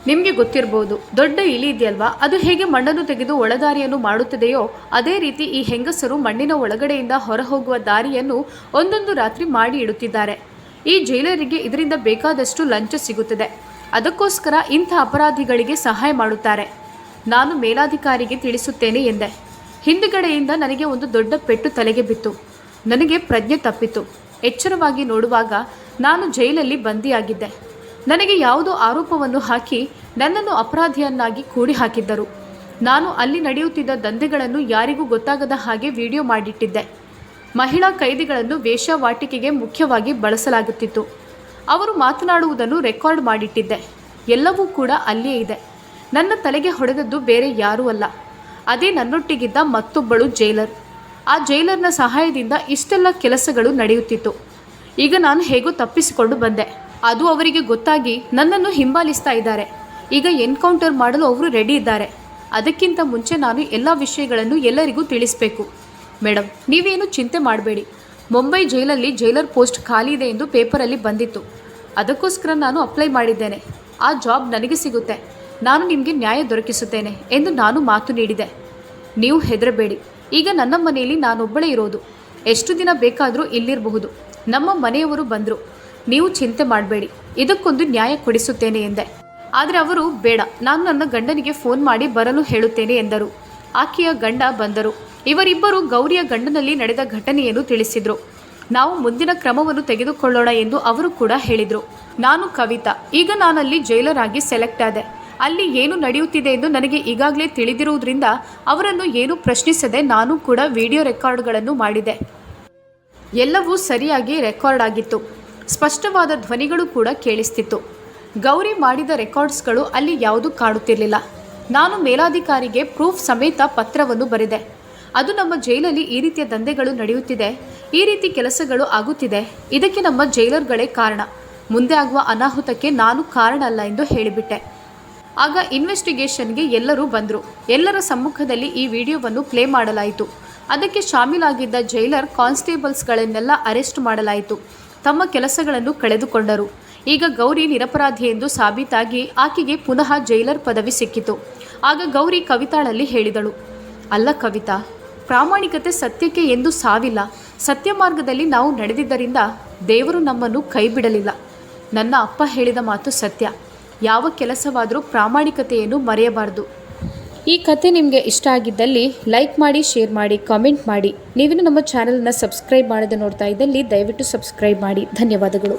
A: ನಿಮಗೆ ಗೊತ್ತಿರಬಹುದು ದೊಡ್ಡ ಇಲಿ ಇದೆಯಲ್ವಾ? ಅದು ಹೇಗೆ ಮಣ್ಣನ್ನು ತೆಗೆದು ಒಳದಾರಿಯನ್ನು ಮಾಡುತ್ತದೆಯೋ, ಅದೇ ರೀತಿ ಈ ಹೆಂಗಸರು ಮಣ್ಣಿನ ಒಳಗಡೆಯಿಂದ ಹೊರಹೋಗುವ ದಾರಿಯನ್ನು ಒಂದೊಂದು ರಾತ್ರಿ ಮಾಡಿ ಇಡುತ್ತಿದ್ದಾರೆ. ಈ ಜೈಲರಿಗೆ ಇದರಿಂದ ಬೇಕಾದಷ್ಟು ಲಂಚ ಸಿಗುತ್ತದೆ. ಅದಕ್ಕೋಸ್ಕರ ಇಂಥ ಅಪರಾಧಿಗಳಿಗೆ ಸಹಾಯ ಮಾಡುತ್ತಾರೆ. ನಾನು ಮೇಲಾಧಿಕಾರಿಗೆ ತಿಳಿಸುತ್ತೇನೆ ಎಂದೆ. ಹಿಂದುಗಡೆಯಿಂದ ನನಗೆ ಒಂದು ದೊಡ್ಡ ಪೆಟ್ಟು ತಲೆಗೆ ಬಿತ್ತು. ನನಗೆ ಪ್ರಜ್ಞೆ ತಪ್ಪಿತು. ಎಚ್ಚರವಾಗಿ ನೋಡುವಾಗ ನಾನು ಜೈಲಲ್ಲಿ ಬಂದಿಯಾಗಿದ್ದೆ. ನನಗೆ ಯಾವುದೋ ಆರೋಪವನ್ನು ಹಾಕಿ ನನ್ನನ್ನು ಅಪರಾಧಿಯನ್ನಾಗಿ ಕೂಡಿ ಹಾಕಿದ್ದರು ನಾನು ಅಲ್ಲಿ ನಡೆಯುತ್ತಿದ್ದ ದಂಧೆಗಳನ್ನು ಯಾರಿಗೂ ಗೊತ್ತಾಗದ ಹಾಗೆ ವಿಡಿಯೋ ಮಾಡಿಟ್ಟಿದ್ದೆ. ಮಹಿಳಾ ಕೈದಿಗಳನ್ನು ವೇಷವಾಟಿಕೆಗೆ ಮುಖ್ಯವಾಗಿ ಬಳಸಲಾಗುತ್ತಿತ್ತು. ಅವರು ಮಾತನಾಡುವುದನ್ನು ರೆಕಾರ್ಡ್ ಮಾಡಿಟ್ಟಿದ್ದೆ. ಎಲ್ಲವೂ ಕೂಡ ಅಲ್ಲಿಯೇ ಇದೆ. ನನ್ನ ತಲೆಗೆ ಹೊಡೆದದ್ದು ಬೇರೆ ಯಾರೂ ಅಲ್ಲ. ಅದೇ ನನ್ನೊಟ್ಟಿಗಿದ್ದ ಮತ್ತೊಬ್ಬಳು ಜೈಲರ್. ಆ ಜೈಲರ್ನ ಸಹಾಯದಿಂದ ಇಷ್ಟೆಲ್ಲ ಕೆಲಸಗಳು ನಡೆಯುತ್ತಿತ್ತು. ಈಗ ನಾನು ಹೇಗೋ ತಪ್ಪಿಸಿಕೊಂಡು ಬಂದೆ. ಅದು ಅವರಿಗೆ ಗೊತ್ತಾಗಿ ನನ್ನನ್ನು ಹಿಂಬಾಲಿಸ್ತಾ ಇದ್ದಾರೆ. ಈಗ ಎನ್ಕೌಂಟರ್ ಮಾಡಲು ಅವರು ರೆಡಿ ಇದ್ದಾರೆ. ಅದಕ್ಕಿಂತ ಮುಂಚೆ ನಾನು ಎಲ್ಲ ವಿಷಯಗಳನ್ನು ಎಲ್ಲರಿಗೂ ತಿಳಿಸಬೇಕು. ಮೇಡಮ್ ನೀವೇನು ಚಿಂತೆ ಮಾಡಬೇಡಿ. ಮುಂಬೈ ಜೈಲಲ್ಲಿ ಜೈಲರ್ ಪೋಸ್ಟ್ ಖಾಲಿ ಇದೆ ಎಂದು ಪೇಪರಲ್ಲಿ ಬಂದಿತ್ತು. ಅದಕ್ಕೋಸ್ಕರ ನಾನು ಅಪ್ಲೈ ಮಾಡಿದ್ದೇನೆ. ಆ ಜಾಬ್ ನನಗೆ ಸಿಗುತ್ತೆ. ನಾನು ನಿಮಗೆ ನ್ಯಾಯ ದೊರಕಿಸುತ್ತೇನೆ ಎಂದು ನಾನು ಮಾತು ನೀಡಿದೆ. ನೀವು ಹೆದರಬೇಡಿ. ಈಗ ನನ್ನ ಮನೆಯಲ್ಲಿ ನಾನೊಬ್ಬಳೇ ಇರೋದು. ಎಷ್ಟು ದಿನ ಬೇಕಾದರೂ ಇಲ್ಲಿರಬಹುದು. ನಮ್ಮ ಮನೆಯವರು ಬಂದರು. ನೀವು ಚಿಂತೆ ಮಾಡಬೇಡಿ. ಇದಕ್ಕೊಂದು ನ್ಯಾಯ ಕೊಡಿಸುತ್ತೇನೆ ಎಂದೆ. ಆದರೆ ಅವರು, ಬೇಡ, ನಾನು ನನ್ನ ಗಂಡನಿಗೆ ಫೋನ್ ಮಾಡಿ ಬರಲು ಹೇಳುತ್ತೇನೆ ಎಂದರು. ಆಕೆಯ ಗಂಡ ಬಂದರು. ಇವರಿಬ್ಬರು ಗೌರಿಯ ಗಂಡನಲ್ಲಿ ನಡೆದ ಘಟನೆಯನ್ನು ತಿಳಿಸಿದರು. ನಾವು ಮುಂದಿನ ಕ್ರಮವನ್ನು ತೆಗೆದುಕೊಳ್ಳೋಣ ಎಂದು ಅವರು ಕೂಡ ಹೇಳಿದರು. ನಾನು ಕವಿತಾ, ಈಗ ನಾನಲ್ಲಿ ಜೈಲರ್ ಆಗಿ ಸೆಲೆಕ್ಟ್ ಆದೆ. ಅಲ್ಲಿ ಏನು ನಡೆಯುತ್ತಿದೆ ಎಂದು ನನಗೆ ಈಗಾಗಲೇ ತಿಳಿದಿರುವುದರಿಂದ ಅವರನ್ನು ಏನು ಪ್ರಶ್ನಿಸದೆ ನಾನು ಕೂಡ ವಿಡಿಯೋ ರೆಕಾರ್ಡ್ಗಳನ್ನು ಮಾಡಿದೆ. ಎಲ್ಲವೂ ಸರಿಯಾಗಿ ರೆಕಾರ್ಡ್ ಆಗಿತ್ತು. ಸ್ಪಷ್ಟವಾದ ಧ್ವನಿಗಳು ಕೂಡ ಕೇಳಿಸ್ತಿತ್ತು. ಗೌರಿ ಮಾಡಿದ ರೆಕಾರ್ಡ್ಸ್ಗಳು ಅಲ್ಲಿ ಯಾವುದೂ ಕಾಣುತ್ತಿರಲಿಲ್ಲ. ನಾನು ಮೇಲಾಧಿಕಾರಿಗೆ ಪ್ರೂಫ್ ಸಮೇತ ಪತ್ರವನ್ನು ಬರೆದೆ. ಅದು ನಮ್ಮ ಜೈಲಲ್ಲಿ ಈ ರೀತಿಯ ದಂಧೆಗಳು ನಡೆಯುತ್ತಿದೆ. ಈ ರೀತಿ ಕೆಲಸಗಳು ಆಗುತ್ತಿದೆ. ಇದಕ್ಕೆ ನಮ್ಮ ಜೈಲರ್ಗಳೇ ಕಾರಣ. ಮುಂದೆ ಆಗುವ ಅನಾಹುತಕ್ಕೆ ನಾನು ಕಾರಣ ಅಲ್ಲ ಎಂದು ಹೇಳಿಬಿಟ್ಟೆ. ಆಗ ಇನ್ವೆಸ್ಟಿಗೇಷನ್ಗೆ ಎಲ್ಲರೂ ಬಂದರು. ಎಲ್ಲರ ಸಮ್ಮುಖದಲ್ಲಿ ಈ ವಿಡಿಯೋವನ್ನು ಪ್ಲೇ ಮಾಡಲಾಯಿತು. ಅದಕ್ಕೆ ಶಾಮೀಲಾಗಿದ್ದ ಜೈಲರ್ ಕಾನ್ಸ್ಟೇಬಲ್ಸ್ಗಳನ್ನೆಲ್ಲ ಅರೆಸ್ಟ್ ಮಾಡಲಾಯಿತು. ತಮ್ಮ ಕೆಲಸಗಳನ್ನು ಕಳೆದುಕೊಂಡರು. ಈಗ ಗೌರಿ ನಿರಪರಾಧಿ ಎಂದು ಸಾಬೀತಾಗಿ ಆಕೆಗೆ ಪುನಃ ಜೈಲರ್ ಪದವಿ ಸಿಕ್ಕಿತು. ಆಗ ಗೌರಿ ಕವಿತಾಳಲ್ಲಿ ಹೇಳಿದಳು, ಅಲ್ಲ ಕವಿತಾ, ಪ್ರಾಮಾಣಿಕತೆ ಸತ್ಯಕ್ಕೆ ಎಂದು ಸಾವಿಲ್ಲ. ಸತ್ಯ ಮಾರ್ಗದಲ್ಲಿ ನಾವು ನಡೆದಿದ್ದರಿಂದ ದೇವರು ನಮ್ಮನ್ನು ಕೈ ಬಿಡಲಿಲ್ಲ ನನ್ನ ಅಪ್ಪ ಹೇಳಿದ ಮಾತು ಸತ್ಯ. ಯಾವ ಕೆಲಸವಾದರೂ ಪ್ರಾಮಾಣಿಕತೆಯನ್ನು ಮರೆಯಬಾರದು. ಈ ಕತೆ ನಿಮಗೆ ಇಷ್ಟ ಆಗಿದ್ದಲ್ಲಿ ಲೈಕ್ ಮಾಡಿ, ಶೇರ್ ಮಾಡಿ, ಕಾಮೆಂಟ್ ಮಾಡಿ. ನೀವಿನ್ನು ನಮ್ಮ ಚಾನಲ್ನ ಸಬ್ಸ್ಕ್ರೈಬ್ ಮಾಡದೆ ನೋಡ್ತಾ ಇದ್ದಲ್ಲಿ ದಯವಿಟ್ಟು ಸಬ್ಸ್ಕ್ರೈಬ್ ಮಾಡಿ. ಧನ್ಯವಾದಗಳು.